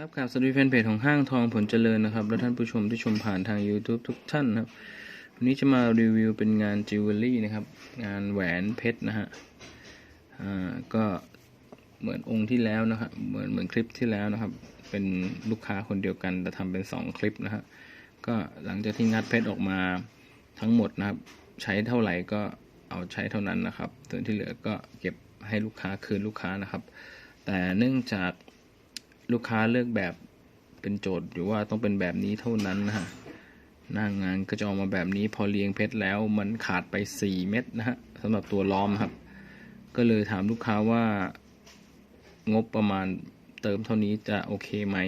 ครับครับสวัสดีแฟนเพจของห้างทองผลเจริญนะครับ และท่านผู้ชมที่ชมผ่านทาง YouTube ทุกท่านนะครับ วันนี้จะมารีวิวเป็นงานจิวเวลรี่นะครับ งานแหวนเพชรนะฮะ อ่า ก็เหมือนองค์ที่แล้วนะครับ เหมือนเหมือนคลิปที่แล้วนะครับ เป็นลูกค้าคนเดียวกัน แต่ทำเป็น 2 คลิปนะฮะ ก็หลังจากที่งัดเพชรออกมาทั้งหมดนะครับ ใช้เท่าไหร่ก็เอาใช้เท่านั้นนะครับ ส่วนที่เหลือก็เก็บให้ลูกค้าคืนลูกค้านะครับ แต่เนื่องจาก ลูกค้าเลือกแบบเป็นโจทย์หรือว่าต้องเป็นแบบนี้เท่านั้นนะฮะหน้างานก็จะออกมาแบบนี้พอเรียงเพชรแล้วมันขาดไป 4 เม็ดนะฮะสำหรับตัวล้อมครับ ก็เลยถามลูกค้าว่างบประมาณเติมเท่านี้จะโอเคไหม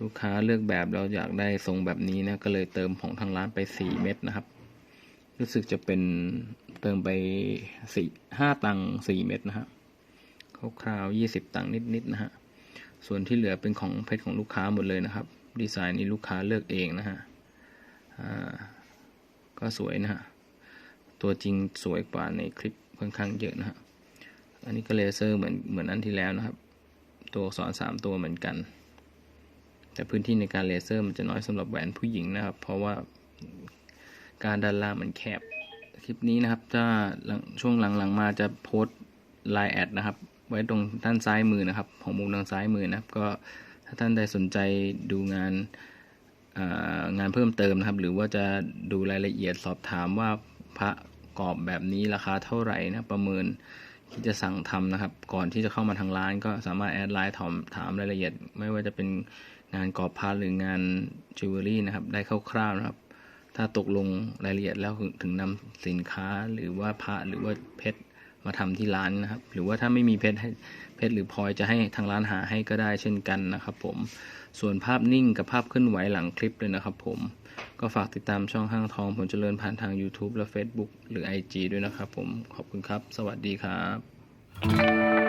ลูกค้าเลือกแบบเราอยากได้ทรงแบบนี้นะก็เลยเติมของทางร้านไป 4 เม็ดนะครับ รู้สึกจะเป็นเติมไปสี่ห้าตังค์สี่เม็ดนะฮะคร่าวๆยี่สิบตังค์นิดๆนะฮะ ส่วนที่เหลือเป็นของเพชรของลูกค้าหมดเลยนะครับ ดีไซน์นี้ลูกค้าเลือกเองนะฮะก็สวยนะฮะ ตัวจริงสวยกว่าในคลิปค่อนข้างเยอะนะฮะ อันนี้ก็เลเซอร์เหมือนเหมือนอันที่แล้วนะครับ ตัวอักษรสามตัวเหมือนกัน แต่พื้นที่ในการเลเซอร์มันจะน้อยสำหรับแหวนผู้หญิงนะครับ เพราะว่าการด้านล่างมันแคบ คลิปนี้นะครับถ้าช่วงหลังๆมาจะโพสต์ไลน์แอดนะครับ ไว้ตรงด้านซ้ายมือนะครับ ของมุมทางซ้ายมือนะครับ ก็ถ้าท่านใดสนใจดูงานางานเพิ่มเติมนะครับ หรือว่าจะดูรายละเอียดสอบถามว่าพระกรอบแบบนี้ราคาเท่าไหร่นะประเมินที่จะสั่งทำนะครับ ก่อนที่จะเข้ามาทางร้านก็สามารถแอดไลน์ถามถามรายละเอียด ไม่ว่าจะเป็นงานกรอบพระหรืองานจิวเวลรี่นะครับ ได้คร่าวๆนะครับ ถ้าตกลงรายละเอียดแล้วถึงนำสินค้าหรือว่าพระหรือว่าเพชร มาทำที่ร้านนะครับ หรือว่าถ้าไม่มีเพชรเพชรหรือพลอยจะให้ทางร้านหาให้ก็ได้เช่นกันนะครับ ผม ส่วนภาพนิ่งกับภาพเคลื่อนไหวหลังคลิปเลยนะครับ ผม ก็ฝากติดตามช่องห้างทองผลเจริญผ่านทาง YouTube และ Facebook หรือ IG ด้วยนะครับ ผม ขอบคุณครับ สวัสดีครับ